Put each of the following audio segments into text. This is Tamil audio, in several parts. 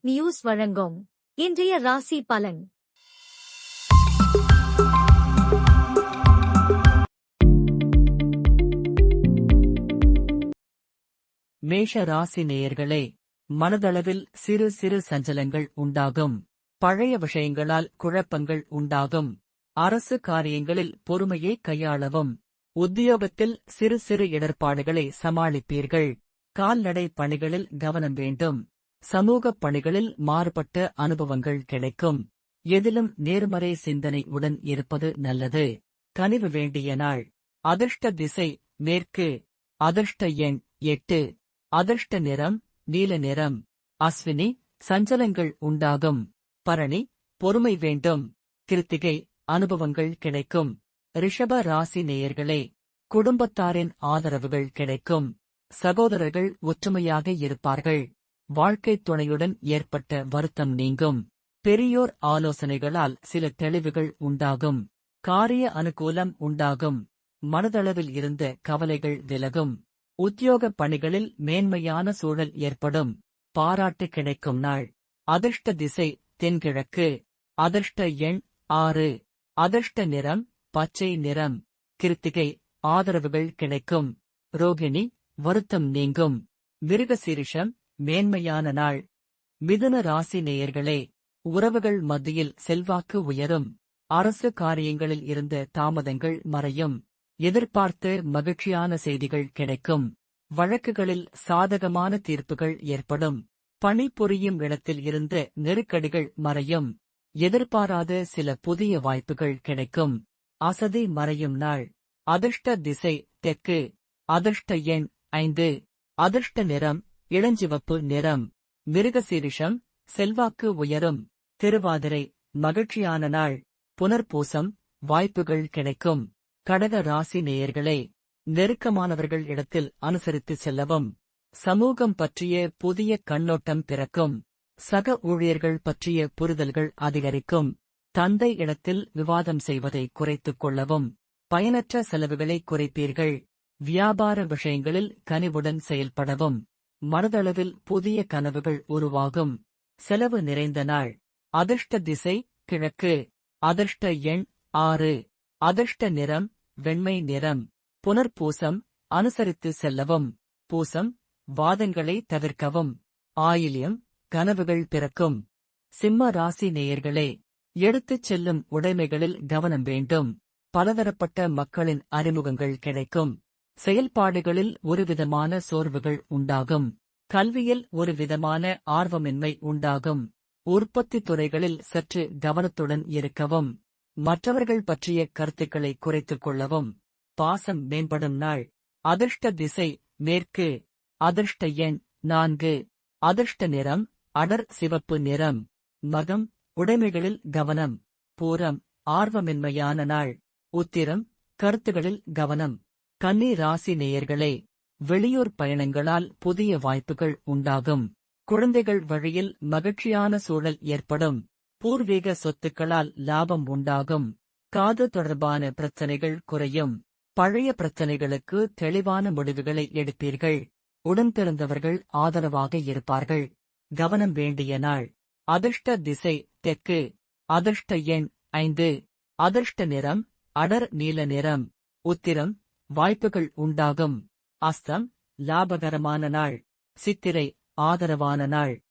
நியூஸ் வழங்கும். இன்றைய ராசி பலன். மேஷ ராசி நேயர்களே மனதளவில் சிறு சிறு சஞ்சலங்கள் உண்டாகும். பழைய விஷயங்களால் குழப்பங்கள் உண்டாகும். அரசு காரியங்களில் பொறுமையை கையாளவும். உத்தியோகத்தில் சிறு சிறு இடர்பாடுகளை சமாளிப்பீர்கள். கால்நடை பணிகளில் கவனம் வேண்டும். சமூகப் பணிகளில் மாறுபட்ட அனுபவங்கள் கிடைக்கும். எதிலும் நேர்மறை சிந்தனை உடன் இருப்பது நல்லது. கனிவு வேண்டிய நாள். அதிர்ஷ்ட திசை மேற்கு. அதிர்ஷ்ட எண் எட்டு. அதிர்ஷ்ட நிறம் நீல நிறம். அஸ்வினி சஞ்சலங்கள் உண்டாகும். பரணி பொறுமை வேண்டும். கிருத்திகை அனுபவங்கள் கிடைக்கும். ரிஷப ராசி நேயர்களே குடும்பத்தாரின் ஆதரவுகள் கிடைக்கும். சகோதரர்கள் ஒற்றுமையாக இருப்பார்கள். வாழ்க்கைத் துணையுடன் ஏற்பட்ட வருத்தம் நீங்கும். பெரியோர் ஆலோசனைகளால் சில தெளிவுகள் உண்டாகும். காரிய அனுகூலம் உண்டாகும். மனதளவில் இருந்த கவலைகள் விலகும். உத்தியோக பணிகளில் மேன்மையான சூழல் ஏற்படும். பாராட்டு கிடைக்கும் நாள். அதிர்ஷ்ட திசை தென்கிழக்கு. அதிர்ஷ்ட எண் ஆறு. அதிர்ஷ்ட நிறம் பச்சை நிறம். கிருத்திகை ஆதரவுகள் கிடைக்கும். ரோகிணி வருத்தம் நீங்கும். மிருகசீரிஷம் மேன்மையான நாள். மிதுன ராசி நேயர்களே உறவுகள் மத்தியில் செல்வாக்கு உயரும். அரசு காரியங்களில் இருந்த தாமதங்கள் மறையும். எதிர்பார்த்த மகிழ்ச்சியான செய்திகள் கிடைக்கும். வழக்குகளில் சாதகமான தீர்ப்புகள் ஏற்படும். பணிபுரியும் இடத்தில் இருந்த நெருக்கடிகள் மறையும். எதிர்பாராத சில புதிய வாய்ப்புகள் கிடைக்கும். அசதி மறையும் நாள். அதிர்ஷ்ட திசை தெற்கு. அதிர்ஷ்ட எண் ஐந்து. அதிர்ஷ்ட நிறம் இளஞ்சிவப்பு நிறம் மிருகசீரிஷம் செல்வாக்கு உயரும் திருவாதிரை மகிழ்ச்சியான நாள் புனர்பூசம் வாய்ப்புகள் கிடைக்கும். கடக ராசி நேயர்களே நெருக்கமானவர்கள் இடத்தில் அனுசரித்து செல்லவும். சமூகம் பற்றிய புதிய கண்ணோட்டம் பிறக்கும். சக ஊழியர்கள் பற்றிய புரிதல்கள் அதிகரிக்கும். தந்தை இடத்தில் விவாதம் செய்வதை குறைத்துக் கொள்ளவும். பயனற்ற செலவுகளை குறைப்பீர்கள். வியாபார விஷயங்களில் கனிவுடன் செயல்படவும். மனதளவில் புதிய கனவுகள் உருவாகும். செலவு நிறைந்த நாள். அதிர்ஷ்ட திசை கிழக்கு. அதிர்ஷ்ட எண் ஆறு. அதிர்ஷ்ட நிறம் வெண்மை நிறம். புனர்பூசம் அனுசரித்து செல்லவும். பூசம் வாதங்களை தவிர்க்கவும். ஆயில்யம் கனவுகள் பிறக்கும். சிம்ம ராசி நேயர்களே எடுத்துச் செல்லும் உடைமைகளில் கவனம் வேண்டும். பலதரப்பட்ட மக்களின் அறிமுகங்கள் கிடைக்கும். செயல்பாடுகளில் ஒருவிதமான சோர்வுகள் உண்டாகும். கல்வியில் ஒரு விதமான ஆர்வமின்மை உண்டாகும். உற்பத்தி துறைகளில் சற்று கவனத்துடன் இருக்கவும். மற்றவர்கள் பற்றிய கருத்துக்களை குறைத்துக் கொள்ளவும். பாசம் மேம்படும் நாள். அதிர்ஷ்ட திசை மேற்கு. அதிர்ஷ்ட எண் நான்கு. அதிர்ஷ்ட நிறம் அடர் சிவப்பு நிறம். மகம் உடைமைகளில் கவனம். பூரம் ஆர்வமின்மையான நாள். உத்திரம் கருத்துகளில் கவனம். கன்னி ராசி நேயர்களே வெளியூர் பயணங்களால் புதிய வாய்ப்புகள் உண்டாகும். குழந்தைகள் வழியில் மகிழ்ச்சியான சூழல் ஏற்படும். பூர்வீக சொத்துக்களால் லாபம் உண்டாகும். காது தொடர்பான பிரச்சனைகள் குறையும். பழைய பிரச்சனைகளுக்கு தெளிவான முடிவுகளை எடுப்பீர்கள். உடன் பிறந்தவர்கள் ஆதரவாக இருப்பார்கள். கவனம் வேண்டிய நாள். அதிர்ஷ்ட திசை தெற்கு. அதிர்ஷ்ட எண் ஐந்து. அதிர்ஷ்ட நிறம் அடர் நீல நிறம். உத்திரம் வாய்ப்புகள் உண்டாகும். அஸ்தம் லாபகரமான நாள். சித்திரை ஆதரவான நாள்.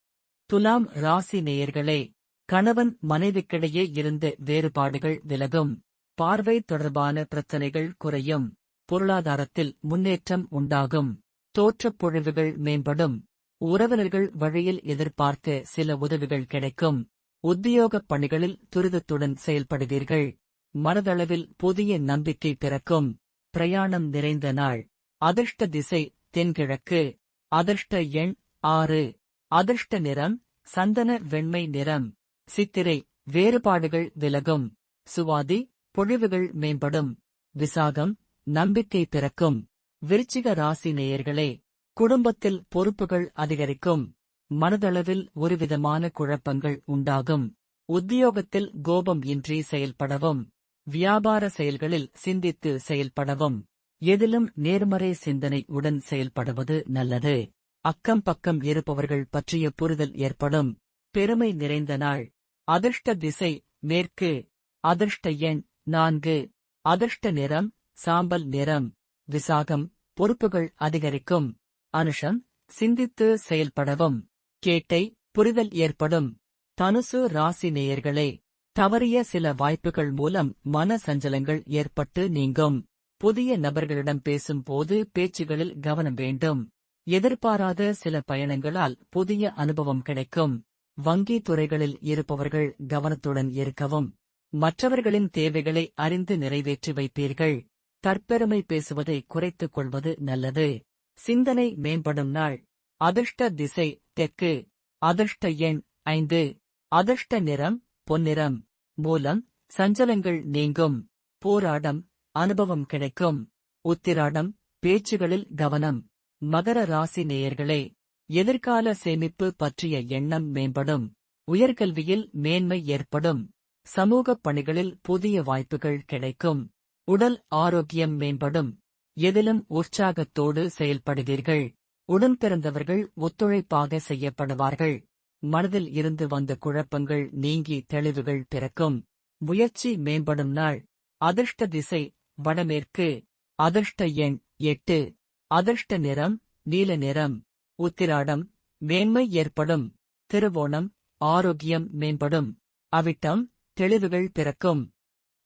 துலாம் ராசி நேயர்களே கணவன் மனைவிக்கிடையே இருந்து வேறுபாடுகள் விலகும். பார்வை தொடர்பான பிரச்சனைகள் குறையும். பொருளாதாரத்தில் முன்னேற்றம் உண்டாகும். தோற்றப் பொழிவுகள் மேம்படும். உறவினர்கள் வழியில் எதிர்பார்த்த சில உதவிகள் கிடைக்கும். உத்தியோகப் பணிகளில் துரிதத்துடன் செயல்படுவீர்கள். மனதளவில் புதிய நம்பிக்கை பிறக்கும். பிரயாணம் நிறைந்த நாள். அதிர்ஷ்ட திசை தென்கிழக்கு. அதிர்ஷ்ட எண் ஆறு. அதிர்ஷ்ட நிறம் சந்தன வெண்மை நிறம். சித்திரை வேறுபாடுகள் விலகும். சுவாதி பொழிவுகள் மேம்படும். விசாகம் நம்பிக்கை பிறக்கும். விருச்சிக ராசி நேயர்களே குடும்பத்தில் பொறுப்புகள் அதிகரிக்கும். மனதளவில் ஒருவிதமான குழப்பங்கள் உண்டாகும். உத்தியோகத்தில் கோபம் இன்றி செயல்படவும். வியாபார செயல்களில் சிந்தித்து செயல்படவும். எதிலும் நேர்மறை சிந்தனை உடன் செயல்படுவது நல்லது. அக்கம் பக்கம் இருப்பவர்கள் பற்றிய புரிதல் ஏற்படும். பெருமை நிறைந்த நாள். அதிர்ஷ்ட திசை மேற்கு. அதிர்ஷ்ட எண் நான்கு. அதிர்ஷ்ட நிறம் சாம்பல் நிறம். விசாகம் பொறுப்புகள் அதிகரிக்கும். அனுஷம் சிந்தித்து செயல்படவும். கேட்டை புரிதல் ஏற்படும். தனுசு ராசி நேயர்களே. தவறிய சில வாய்ப்புகள் மூலம் மன சஞ்சலங்கள் ஏற்பட்டு நீங்கும். புதிய நபர்களிடம் பேசும்போது பேச்சுகளில் கவனம் வேண்டும். எதிர்பாராத சில பயணங்களால் புதிய அனுபவம் கிடைக்கும். வங்கி துறைகளில் இருப்பவர்கள் கவனத்துடன் இருக்கவும். மற்றவர்களின் தேவைகளை அறிந்து நிறைவேற்றி வைப்பீர்கள். தற்பெருமை பேசுவதை குறைத்துக் கொள்வது நல்லது. சிந்தனை மேம்படும் நாள். அதிர்ஷ்ட திசை தெற்கு. அதிர்ஷ்ட எண் ஐந்து. அதிர்ஷ்ட நிறம் பொன்னிறம். மூலம் சஞ்சலங்கள் நீங்கும். போராடம் அனுபவம் கிடைக்கும். உத்திராடம் பேச்சுகளில் கவனம். மகர ராசி நேயர்களே எதிர்கால சேமிப்பு பற்றிய எண்ணம் மேம்படும். உயர்கல்வியில் மேன்மை ஏற்படும். சமூகப் பணிகளில் புதிய வாய்ப்புகள் கிடைக்கும். உடல் ஆரோக்கியம் மேம்படும். எதிலும் உற்சாகத்தோடு செயல்படுவீர்கள். உடன் பிறந்தவர்கள் ஒத்துழைப்பாக செய்யப்படுவார்கள். மனதில் இருந்து வந்த குழப்பங்கள் நீங்கி தெளிவுகள் பிறக்கும். முயற்சி மேம்படும் நாள். அதிர்ஷ்ட திசை வடமேற்கு. அதிர்ஷ்ட எண் எட்டு. அதிர்ஷ்ட நிறம் நீல நிறம். உத்திராடம் மேன்மை ஏற்படும். திருவோணம் ஆரோக்கியம் மேம்படும். அவிட்டம் தெளிவுகள் பிறக்கும்.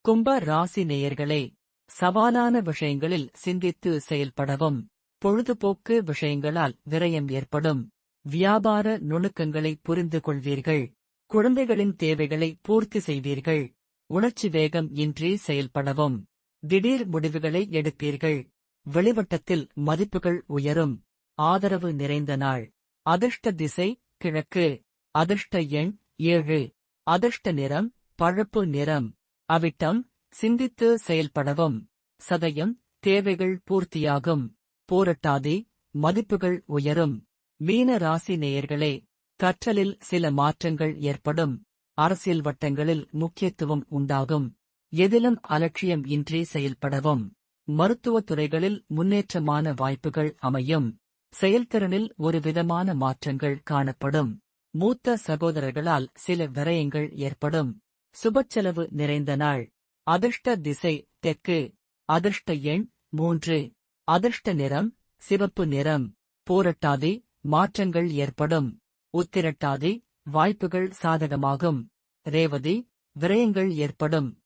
கும்ப ராசி நேயர்களே சவாலான விஷயங்களில் சிந்தித்து செயல்படவும். பொழுதுபோக்கு விஷயங்களால் விரயம் ஏற்படும். வியாபார நுணுக்கங்களை புரிந்து கொள்வீர்கள் குழந்தைகளின் தேவைகளை பூர்த்தி செய்வீர்கள். உணர்ச்சி வேகம் இன்றி செயல்படவும். திடீர் முடிவுகளை எடுப்பீர்கள். வெளிவட்டத்தில் மதிப்புகள் உயரும். ஆதரவு நிறைந்த நாள். அதிர்ஷ்ட திசை கிழக்கு. அதிர்ஷ்ட எண் ஏழு. அதிர்ஷ்ட நிறம் பழுப்பு நிறம். அவிட்டம் சிந்தித்து செயல்படவும். சதயம் தேவைகள் பூர்த்தியாகும். போரட்டாதி மதிப்புகள் உயரும். மீன ராசி நேயர்களே கற்றலில் சில மாற்றங்கள் ஏற்படும். அரசியல் வட்டங்களில் முக்கியத்துவம் உண்டாகும். எதிலும் அலட்சியம் இன்றி செயல்படவும். மருத்துவத் துறைகளில் முன்னேற்றமான வாய்ப்புகள் அமையும். செயல்திறனில் ஒரு விதமான மாற்றங்கள் காணப்படும். மூத்த சகோதரர்களால் சில விரயங்கள் ஏற்படும். சுபச்செலவு நிறைந்த நாள். அதிர்ஷ்ட திசை தெற்கு. அதிர்ஷ்ட எண் மூன்று. அதிர்ஷ்ட நிறம் சிவப்பு நிறம். போரட்டாதி மாற்றங்கள் ஏற்படும். உத்திரட்டாதி வாய்ப்புகள் சாதகமாகும். ரேவதி விரயங்கள் ஏற்படும்.